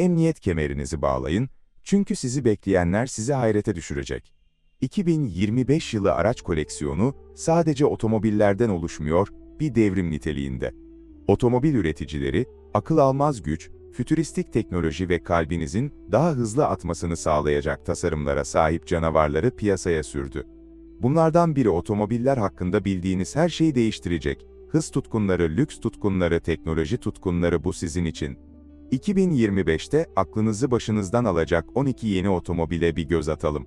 emniyet kemerinizi bağlayın, çünkü sizi bekleyenler sizi hayrete düşürecek. 2025 yılı araç koleksiyonu sadece otomobillerden oluşmuyor, bir devrim niteliğinde. Otomobil üreticileri, akıl almaz güç, fütüristik teknoloji ve kalbinizin daha hızlı atmasını sağlayacak tasarımlara sahip canavarları piyasaya sürdü. Bunlardan biri otomobiller hakkında bildiğiniz her şeyi değiştirecek. Hız tutkunları, lüks tutkunları, teknoloji tutkunları bu sizin için. 2025'te aklınızı başınızdan alacak 12 yeni otomobile bir göz atalım.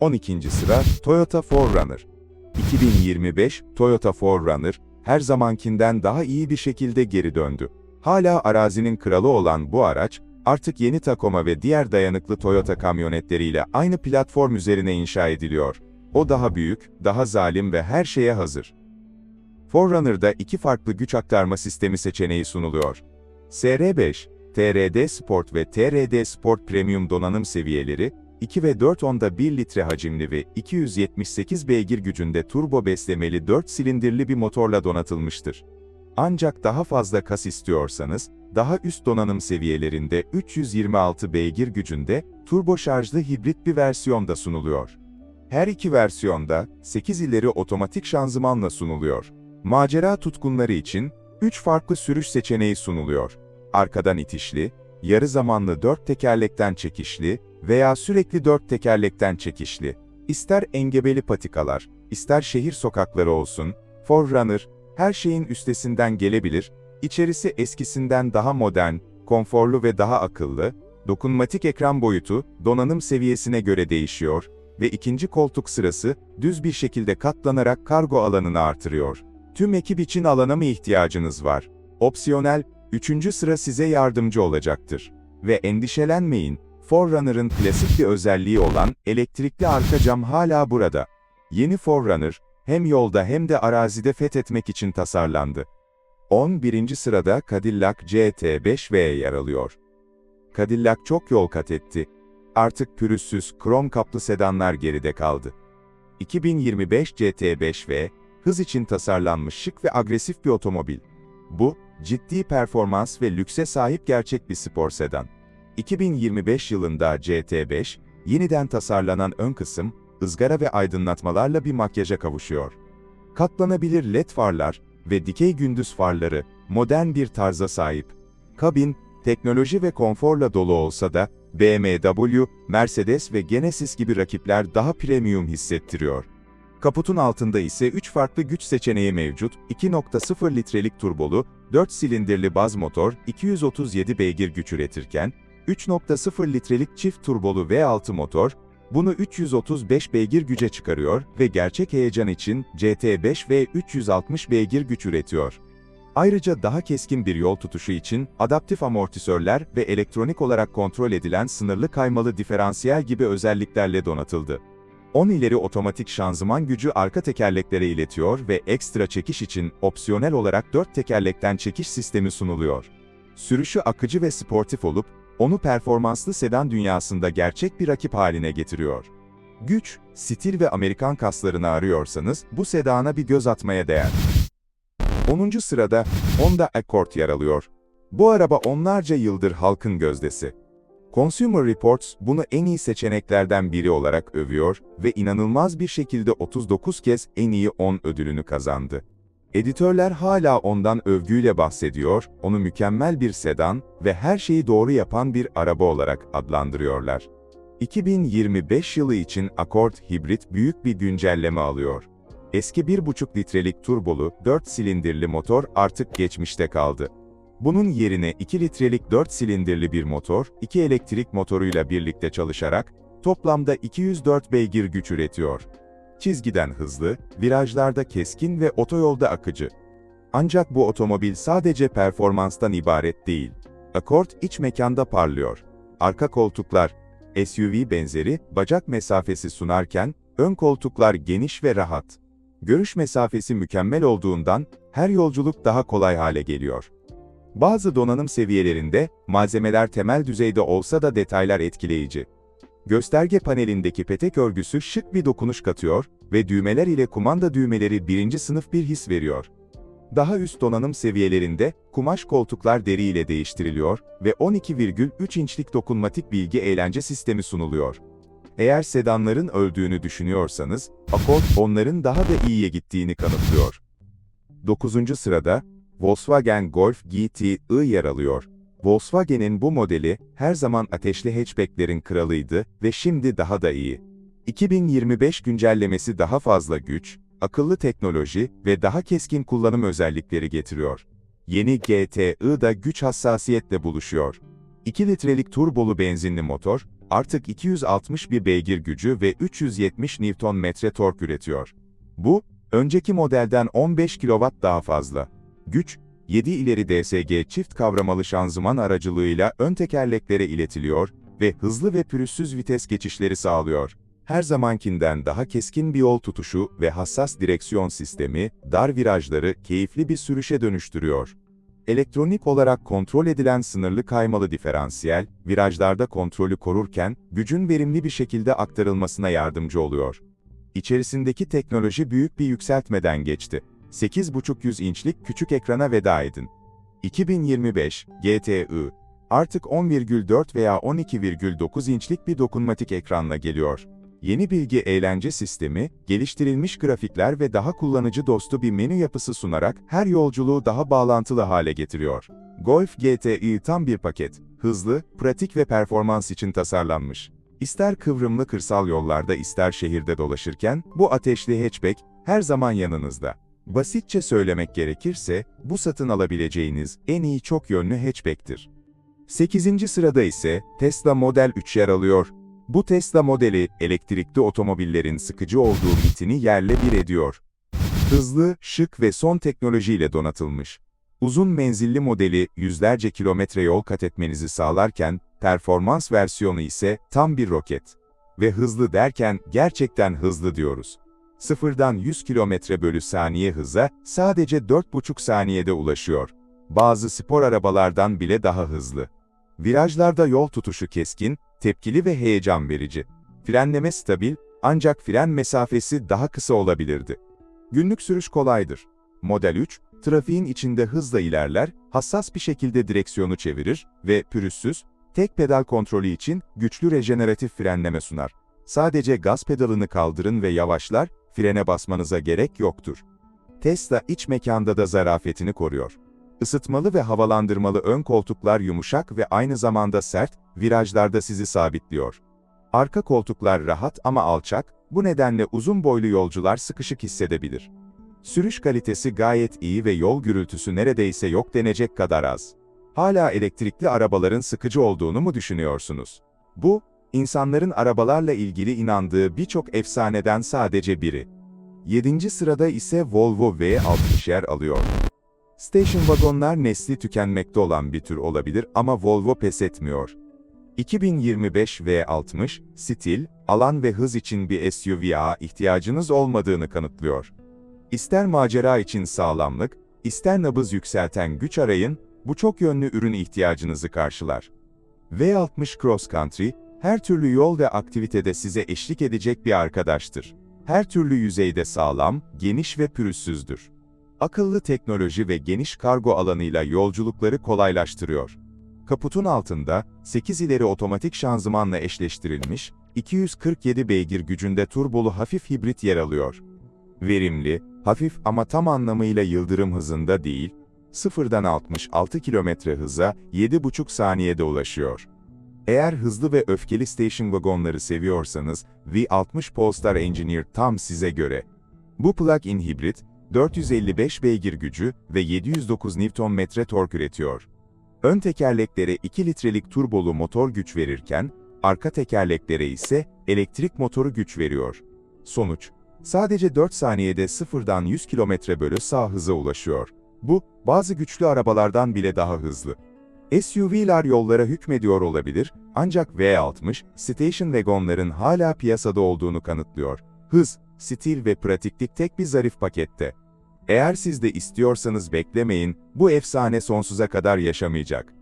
12. sıra Toyota 4Runner. 2025 Toyota 4Runner her zamankinden daha iyi bir şekilde geri döndü. Hala arazinin kralı olan bu araç, artık yeni Tacoma ve diğer dayanıklı Toyota kamyonetleriyle aynı platform üzerine inşa ediliyor. O daha büyük, daha zalim ve her şeye hazır. 4Runner'da iki farklı güç aktarma sistemi seçeneği sunuluyor. SR5, TRD Sport ve TRD Sport Premium donanım seviyeleri, 2 ve 4 onda 1 litre hacimli ve 278 beygir gücünde turbo beslemeli 4 silindirli bir motorla donatılmıştır. Ancak daha fazla kas istiyorsanız, daha üst donanım seviyelerinde 326 beygir gücünde turbo şarjlı hibrit bir versiyon da sunuluyor. Her iki versiyonda 8 ileri otomatik şanzımanla sunuluyor. Macera tutkunları için 3 farklı sürüş seçeneği sunuluyor. Arkadan itişli, yarı zamanlı 4 tekerlekten çekişli veya sürekli 4 tekerlekten çekişli. İster engebeli patikalar, ister şehir sokakları olsun, Forerunner, her şeyin üstesinden gelebilir, içerisi eskisinden daha modern, konforlu ve daha akıllı, dokunmatik ekran boyutu, donanım seviyesine göre değişiyor ve ikinci koltuk sırası, düz bir şekilde katlanarak kargo alanını artırıyor. Tüm ekip için alana mı ihtiyacınız var? Opsiyonel, üçüncü sıra size yardımcı olacaktır. Ve endişelenmeyin, Forerunner'ın klasik bir özelliği olan elektrikli arka cam hala burada. Yeni Forerunner, hem yolda hem de arazide fethetmek için tasarlandı. 11. sırada Cadillac CT5V yer alıyor. Cadillac çok yol kat etti. Artık pürüzsüz, krom kaplı sedanlar geride kaldı. 2025 CT5V, hız için tasarlanmış şık ve agresif bir otomobil. Bu, ciddi performans ve lükse sahip gerçek bir spor sedan. 2025 yılında CT5, yeniden tasarlanan ön kısım, ızgara ve aydınlatmalarla bir makyaja kavuşuyor. Katlanabilir led farlar ve dikey gündüz farları, modern bir tarza sahip. Kabin, teknoloji ve konforla dolu olsa da, BMW, Mercedes ve Genesis gibi rakipler daha premium hissettiriyor. Kaputun altında ise 3 farklı güç seçeneği mevcut, 2.0 litrelik turbolu, 4 silindirli baz motor, 237 beygir güç üretirken, 3.0 litrelik çift turbolu V6 motor, bunu 335 beygir güce çıkarıyor ve gerçek heyecan için CT5 ve 360 beygir güç üretiyor. Ayrıca daha keskin bir yol tutuşu için adaptif amortisörler ve elektronik olarak kontrol edilen sınırlı kaymalı diferansiyel gibi özelliklerle donatıldı. 10 ileri otomatik şanzıman gücü arka tekerleklere iletiyor ve ekstra çekiş için opsiyonel olarak 4 tekerlekten çekiş sistemi sunuluyor. Sürüşü akıcı ve sportif olup, onu performanslı sedan dünyasında gerçek bir rakip haline getiriyor. Güç, stil ve Amerikan kaslarını arıyorsanız bu sedana bir göz atmaya değer. 10. sırada Honda Accord yer alıyor. Bu araba onlarca yıldır halkın gözdesi. Consumer Reports bunu en iyi seçeneklerden biri olarak övüyor ve inanılmaz bir şekilde 39 kez en iyi 10 ödülünü kazandı. Editörler hala ondan övgüyle bahsediyor, onu mükemmel bir sedan ve her şeyi doğru yapan bir araba olarak adlandırıyorlar. 2025 yılı için Accord hibrit büyük bir güncelleme alıyor. Eski 1,5 litrelik turbolu 4 silindirli motor artık geçmişte kaldı. Bunun yerine 2 litrelik 4 silindirli bir motor, 2 elektrik motoruyla birlikte çalışarak, toplamda 204 beygir güç üretiyor. Çizgiden hızlı, virajlarda keskin ve otoyolda akıcı. Ancak bu otomobil sadece performanstan ibaret değil. Accord iç mekanda parlıyor. Arka koltuklar, SUV benzeri, bacak mesafesi sunarken, ön koltuklar geniş ve rahat. Görüş mesafesi mükemmel olduğundan, her yolculuk daha kolay hale geliyor. Bazı donanım seviyelerinde, malzemeler temel düzeyde olsa da detaylar etkileyici. Gösterge panelindeki petek örgüsü şık bir dokunuş katıyor ve düğmeler ile kumanda düğmeleri birinci sınıf bir his veriyor. Daha üst donanım seviyelerinde kumaş koltuklar deri ile değiştiriliyor ve 12,3 inçlik dokunmatik bilgi eğlence sistemi sunuluyor. Eğer sedanların öldüğünü düşünüyorsanız, Accord onların daha da iyiye gittiğini kanıtlıyor. 9. sırada, Volkswagen Golf GTI yer alıyor. Volkswagen'in bu modeli, her zaman ateşli hatchbacklerin kralıydı ve şimdi daha da iyi. 2025 güncellemesi daha fazla güç, akıllı teknoloji ve daha keskin kullanım özellikleri getiriyor. Yeni GTI da güç hassasiyetle buluşuyor. 2 litrelik turbolu benzinli motor, artık 261 beygir gücü ve 370 Nm tork üretiyor. Bu, önceki modelden 15 kW daha fazla. Güç, 7 ileri DSG çift kavramalı şanzıman aracılığıyla ön tekerleklere iletiliyor ve hızlı ve pürüzsüz vites geçişleri sağlıyor. Her zamankinden daha keskin bir yol tutuşu ve hassas direksiyon sistemi, dar virajları keyifli bir sürüşe dönüştürüyor. Elektronik olarak kontrol edilen sınırlı kaymalı diferansiyel, virajlarda kontrolü korurken, gücün verimli bir şekilde aktarılmasına yardımcı oluyor. İçerisindeki teknoloji büyük bir yükseltmeden geçti. 8,500 inçlik küçük ekrana veda edin. 2025 GTI artık 10,4 veya 12,9 inçlik bir dokunmatik ekranla geliyor. Yeni bilgi eğlence sistemi, geliştirilmiş grafikler ve daha kullanıcı dostu bir menü yapısı sunarak her yolculuğu daha bağlantılı hale getiriyor. Golf GTI tam bir paket, hızlı, pratik ve performans için tasarlanmış. İster kıvrımlı kırsal yollarda ister şehirde dolaşırken, bu ateşli hatchback her zaman yanınızda. Basitçe söylemek gerekirse, bu satın alabileceğiniz en iyi çok yönlü hatchback'tir. 8. sırada ise Tesla Model 3 yer alıyor. Bu Tesla modeli, elektrikli otomobillerin sıkıcı olduğu mitini yerle bir ediyor. Hızlı, şık ve son teknolojiyle donatılmış. Uzun menzilli modeli yüzlerce kilometre yol kat etmenizi sağlarken, performans versiyonu ise tam bir roket. Ve hızlı derken gerçekten hızlı diyoruz. Sıfırdan 100 km bölü saniye hıza sadece 4,5 saniyede ulaşıyor. Bazı spor arabalardan bile daha hızlı. Virajlarda yol tutuşu keskin, tepkili ve heyecan verici. Frenleme stabil, ancak fren mesafesi daha kısa olabilirdi. Günlük sürüş kolaydır. Model 3, trafiğin içinde hızla ilerler, hassas bir şekilde direksiyonu çevirir ve pürüzsüz, tek pedal kontrolü için güçlü rejeneratif frenleme sunar. Sadece gaz pedalını kaldırın ve yavaşlar, frene basmanıza gerek yoktur. Tesla iç mekanda da zarafetini koruyor. Isıtmalı ve havalandırmalı ön koltuklar yumuşak ve aynı zamanda sert, virajlarda sizi sabitliyor. Arka koltuklar rahat ama alçak, bu nedenle uzun boylu yolcular sıkışık hissedebilir. Sürüş kalitesi gayet iyi ve yol gürültüsü neredeyse yok denecek kadar az. Hala elektrikli arabaların sıkıcı olduğunu mu düşünüyorsunuz? Bu, insanların arabalarla ilgili inandığı birçok efsaneden sadece biri. 7. sırada ise Volvo V60 yer alıyor. Station wagonlar nesli tükenmekte olan bir tür olabilir ama Volvo pes etmiyor. 2025 V60, stil, alan ve hız için bir SUV'a ihtiyacınız olmadığını kanıtlıyor. İster macera için sağlamlık, ister nabız yükselten güç arayın, bu çok yönlü ürün ihtiyacınızı karşılar. V60 Cross Country, her türlü yol ve aktivitede size eşlik edecek bir arkadaştır. Her türlü yüzeyde sağlam, geniş ve pürüzsüzdür. Akıllı teknoloji ve geniş kargo alanıyla yolculukları kolaylaştırıyor. Kaputun altında, 8 ileri otomatik şanzımanla eşleştirilmiş, 247 beygir gücünde turbolu hafif hibrit yer alıyor. Verimli, hafif ama tam anlamıyla yıldırım hızında değil, sıfırdan 66 km hıza 7,5 saniyede ulaşıyor. Eğer hızlı ve öfkeli station vagonları seviyorsanız, V60 Polestar Engineer tam size göre. Bu plug-in hibrit, 455 beygir gücü ve 709 Nm tork üretiyor. Ön tekerleklere 2 litrelik turbolu motor güç verirken, arka tekerleklere ise elektrik motoru güç veriyor. Sonuç, sadece 4 saniyede sıfırdan 100 km bölü sağ hıza ulaşıyor. Bu, bazı güçlü arabalardan bile daha hızlı. SUV'lar yollara hükmediyor olabilir, ancak V60, station wagonların hala piyasada olduğunu kanıtlıyor. Hız, stil ve pratiklik tek bir zarif pakette. Eğer siz de istiyorsanız beklemeyin, bu efsane sonsuza kadar yaşamayacak.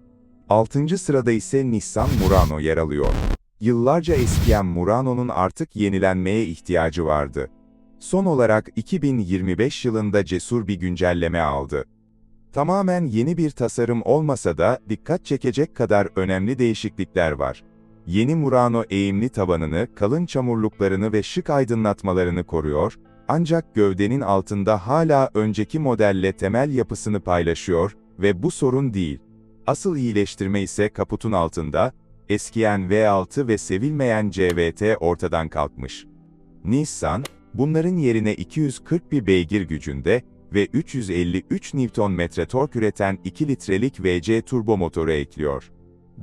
6. sırada ise Nissan Murano yer alıyor. Yıllarca eskiyen Murano'nun artık yenilenmeye ihtiyacı vardı. son olarak 2025 yılında cesur bir güncelleme aldı. Tamamen yeni bir tasarım olmasa da dikkat çekecek kadar önemli değişiklikler var. Yeni Murano eğimli tabanını, kalın çamurluklarını ve şık aydınlatmalarını koruyor, ancak gövdenin altında hala önceki modelle temel yapısını paylaşıyor ve bu sorun değil. Asıl iyileştirme ise kaputun altında, eskiyen V6 ve sevilmeyen CVT ortadan kalkmış. Nissan, bunların yerine 241 beygir gücünde ve 353 Nm tork üreten 2 litrelik VC turbo motoru ekliyor.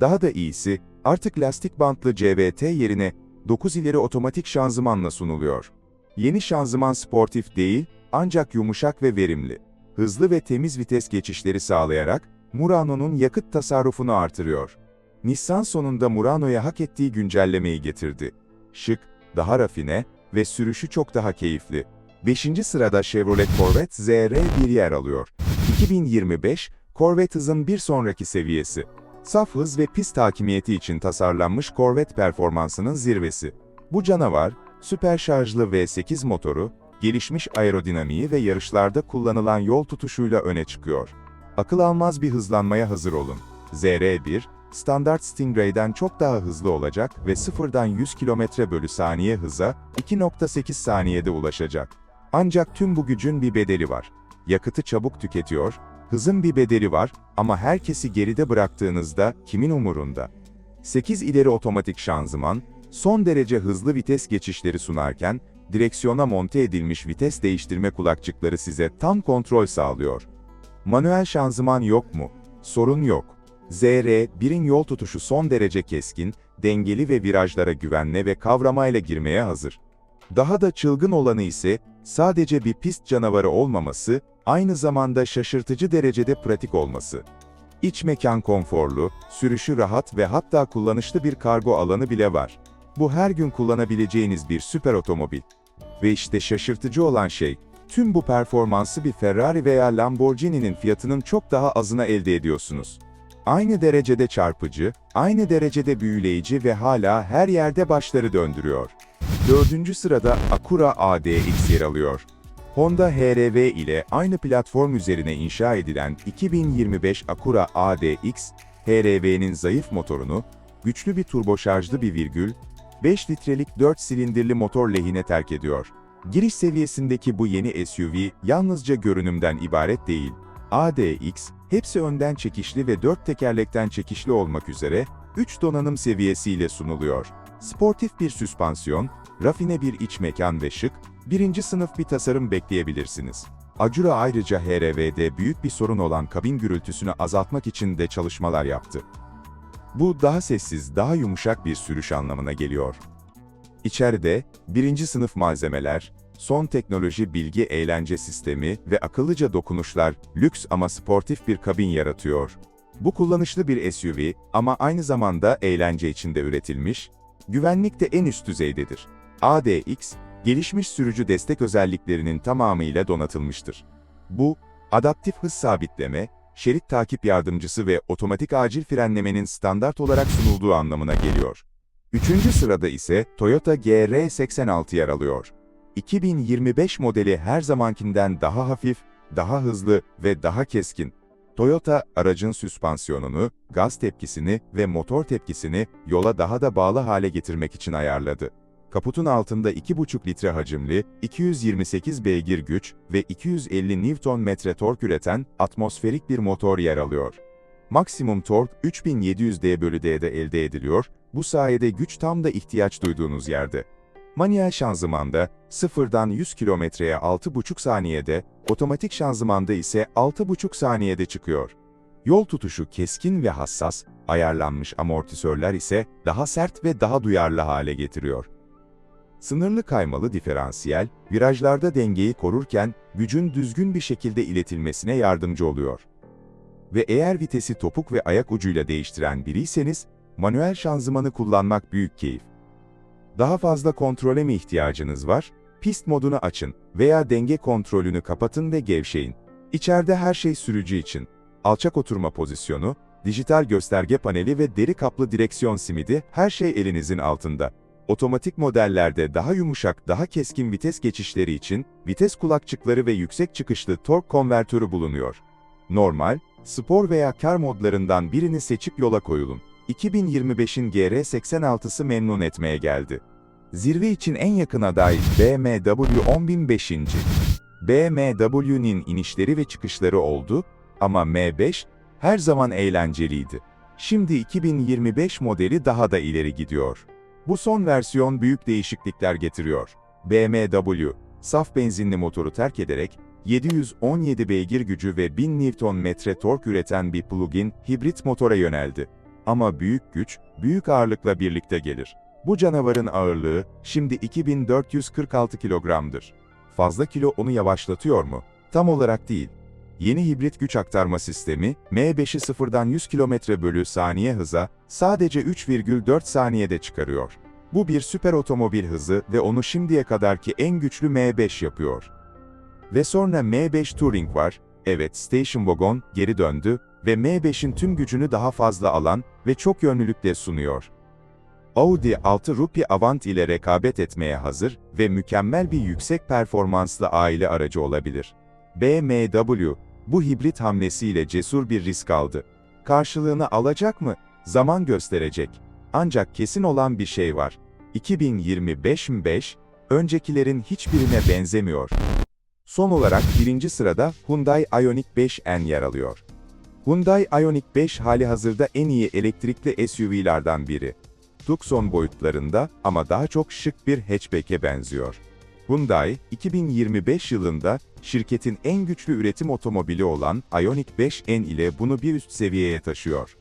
Daha da iyisi, artık lastik bantlı CVT yerine 9 ileri otomatik şanzımanla sunuluyor. Yeni şanzıman sportif değil, ancak yumuşak ve verimli. Hızlı ve temiz vites geçişleri sağlayarak, Murano'nun yakıt tasarrufunu artırıyor. Nissan sonunda Murano'ya hak ettiği güncellemeyi getirdi. Şık, daha rafine ve sürüşü çok daha keyifli. 5. sırada Chevrolet Corvette ZR1 yer alıyor. 2025, Corvette hızın bir sonraki seviyesi. Saf hız ve pist hakimiyeti için tasarlanmış Corvette performansının zirvesi. Bu canavar, süper şarjlı V8 motoru, gelişmiş aerodinamiği ve yarışlarda kullanılan yol tutuşuyla öne çıkıyor. Akıl almaz bir hızlanmaya hazır olun. ZR1, standart Stingray'den çok daha hızlı olacak ve sıfırdan 100 km bölü saniye hıza 2.8 saniyede ulaşacak. Ancak tüm bu gücün bir bedeli var. Yakıtı çabuk tüketiyor, hızın bir bedeli var ama herkesi geride bıraktığınızda kimin umurunda? 8 ileri otomatik şanzıman, son derece hızlı vites geçişleri sunarken, direksiyona monte edilmiş vites değiştirme kulakçıkları size tam kontrol sağlıyor. Manuel şanzıman yok mu? Sorun yok. ZR1'in yol tutuşu son derece keskin, dengeli ve virajlara güvenle ve kavramayla girmeye hazır. Daha da çılgın olanı ise, sadece bir pist canavarı olmaması, aynı zamanda şaşırtıcı derecede pratik olması. İç mekan konforlu, sürüşü rahat ve hatta kullanışlı bir kargo alanı bile var. Bu her gün kullanabileceğiniz bir süper otomobil. Ve işte şaşırtıcı olan şey, tüm bu performansı bir Ferrari veya Lamborghini'nin fiyatının çok daha azına elde ediyorsunuz. Aynı derecede çarpıcı, aynı derecede büyüleyici ve hala her yerde başları döndürüyor. Dördüncü sırada Acura ADX yer alıyor. Honda HR-V ile aynı platform üzerine inşa edilen 2025 Acura ADX, HR-V'nin zayıf motorunu, güçlü bir turboşarjlı bir virgül, 5 litrelik 4 silindirli motor lehine terk ediyor. Giriş seviyesindeki bu yeni SUV yalnızca görünümden ibaret değil. ADX, hepsi önden çekişli ve 4 tekerlekten çekişli olmak üzere 3 donanım seviyesiyle sunuluyor. Sportif bir süspansiyon, rafine bir iç mekan ve şık, birinci sınıf bir tasarım bekleyebilirsiniz. Acura ayrıca HRV'de büyük bir sorun olan kabin gürültüsünü azaltmak için de çalışmalar yaptı. Bu daha sessiz, daha yumuşak bir sürüş anlamına geliyor. İçeride, birinci sınıf malzemeler, son teknoloji bilgi eğlence sistemi ve akıllıca dokunuşlar, lüks ama sportif bir kabin yaratıyor. Bu kullanışlı bir SUV ama aynı zamanda eğlence içinde üretilmiş, güvenlik de en üst düzeydedir. ADX, gelişmiş sürücü destek özelliklerinin tamamıyla donatılmıştır. Bu, adaptif hız sabitleme, şerit takip yardımcısı ve otomatik acil frenlemenin standart olarak sunulduğu anlamına geliyor. Üçüncü sırada ise Toyota GR86 yer alıyor. 2025 modeli her zamankinden daha hafif, daha hızlı ve daha keskin. Toyota, aracın süspansiyonunu, gaz tepkisini ve motor tepkisini yola daha da bağlı hale getirmek için ayarladı. Kaputun altında 2,5 litre hacimli, 228 beygir güç ve 250 Nm tork üreten atmosferik bir motor yer alıyor. Maksimum tork 3700 D bölü D'de elde ediliyor, bu sayede güç tam da ihtiyaç duyduğunuz yerde. Manuel şanzımanda, sıfırdan 100 kilometreye 6,5 saniyede, otomatik şanzımanda ise 6,5 saniyede çıkıyor. Yol tutuşu keskin ve hassas, ayarlanmış amortisörler ise daha sert ve daha duyarlı hale getiriyor. Sınırlı kaymalı diferansiyel, virajlarda dengeyi korurken, gücün düzgün bir şekilde iletilmesine yardımcı oluyor. Ve eğer vitesi topuk ve ayak ucuyla değiştiren biriyseniz, manuel şanzımanı kullanmak büyük keyif. Daha fazla kontrole mi ihtiyacınız var? Pist modunu açın veya denge kontrolünü kapatın ve gevşeyin. İçeride her şey sürücü için. Alçak oturma pozisyonu, dijital gösterge paneli ve deri kaplı direksiyon simidi her şey elinizin altında. Otomatik modellerde daha yumuşak, daha keskin vites geçişleri için vites kulakçıkları ve yüksek çıkışlı tork konvertörü bulunuyor. Normal, spor veya kar modlarından birini seçip yola koyulun. 2025'in GR86'sı memnun etmeye geldi. Zirve için en yakın aday BMW 10005. BMW'nin inişleri ve çıkışları oldu ama M5 her zaman eğlenceliydi. Şimdi 2025 modeli daha da ileri gidiyor. Bu son versiyon büyük değişiklikler getiriyor. BMW, saf benzinli motoru terk ederek 717 beygir gücü ve 1000 Nm tork üreten bir plug-in hibrit motora yöneldi. Ama büyük güç, büyük ağırlıkla birlikte gelir. Bu canavarın ağırlığı şimdi 2446 kilogramdır. Fazla kilo onu yavaşlatıyor mu? Tam olarak değil. Yeni hibrit güç aktarma sistemi, M5'i sıfırdan 100 km bölü saniye hıza sadece 3,4 saniyede çıkarıyor. Bu bir süper otomobil hızı ve onu şimdiye kadarki en güçlü M5 yapıyor. Ve sonra M5 Touring var, evet Station Wagon geri döndü ve M5'in tüm gücünü daha fazla alan ve çok yönlülükle sunuyor. Audi 6 Rupi Avant ile rekabet etmeye hazır ve mükemmel bir yüksek performanslı aile aracı olabilir. BMW, bu hibrit hamlesiyle cesur bir risk aldı. Karşılığını alacak mı? Zaman gösterecek. Ancak kesin olan bir şey var. 2025 öncekilerin hiçbirine benzemiyor. Son olarak birinci sırada Hyundai Ioniq 5N yer alıyor. Hyundai Ioniq 5 hali hazırda en iyi elektrikli SUV'lardan biri. Tucson boyutlarında ama daha çok şık bir hatchback'e benziyor. Hyundai, 2025 yılında şirketin en güçlü üretim otomobili olan Ioniq 5N ile bunu bir üst seviyeye taşıyor.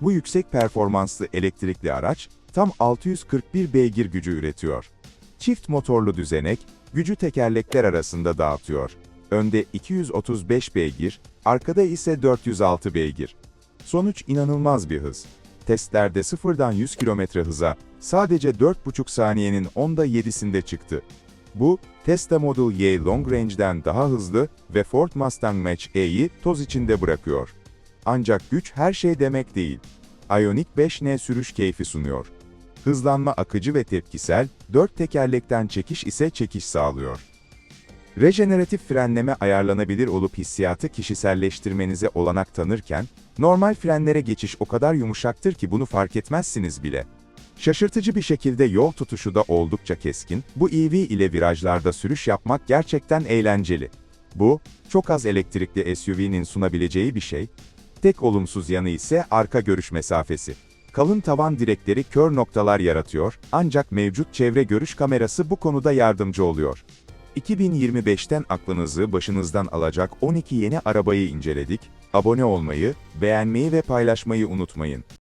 Bu yüksek performanslı elektrikli araç, tam 641 beygir gücü üretiyor. Çift motorlu düzenek, gücü tekerlekler arasında dağıtıyor. Önde 235 beygir, arkada ise 406 beygir. Sonuç inanılmaz bir hız. Testlerde sıfırdan 100 km hıza sadece 4,5 saniyenin 10'da 7'sinde çıktı. Bu, Tesla Model Y Long Range'den daha hızlı ve Ford Mustang Mach-E'yi toz içinde bırakıyor. Ancak güç her şey demek değil. Ioniq 5N sürüş keyfi sunuyor. Hızlanma akıcı ve tepkisel, dört tekerlekten çekiş ise çekiş sağlıyor. Rejeneratif frenleme ayarlanabilir olup hissiyatı kişiselleştirmenize olanak tanırken, normal frenlere geçiş o kadar yumuşaktır ki bunu fark etmezsiniz bile. Şaşırtıcı bir şekilde yol tutuşu da oldukça keskin, bu EV ile virajlarda sürüş yapmak gerçekten eğlenceli. Bu, çok az elektrikli SUV'nin sunabileceği bir şey. Tek olumsuz yanı ise arka görüş mesafesi. Kalın tavan direkleri kör noktalar yaratıyor, ancak mevcut çevre görüş kamerası bu konuda yardımcı oluyor. 2025'ten aklınızı başınızdan alacak 12 yeni arabayı inceledik. Abone olmayı, beğenmeyi ve paylaşmayı unutmayın.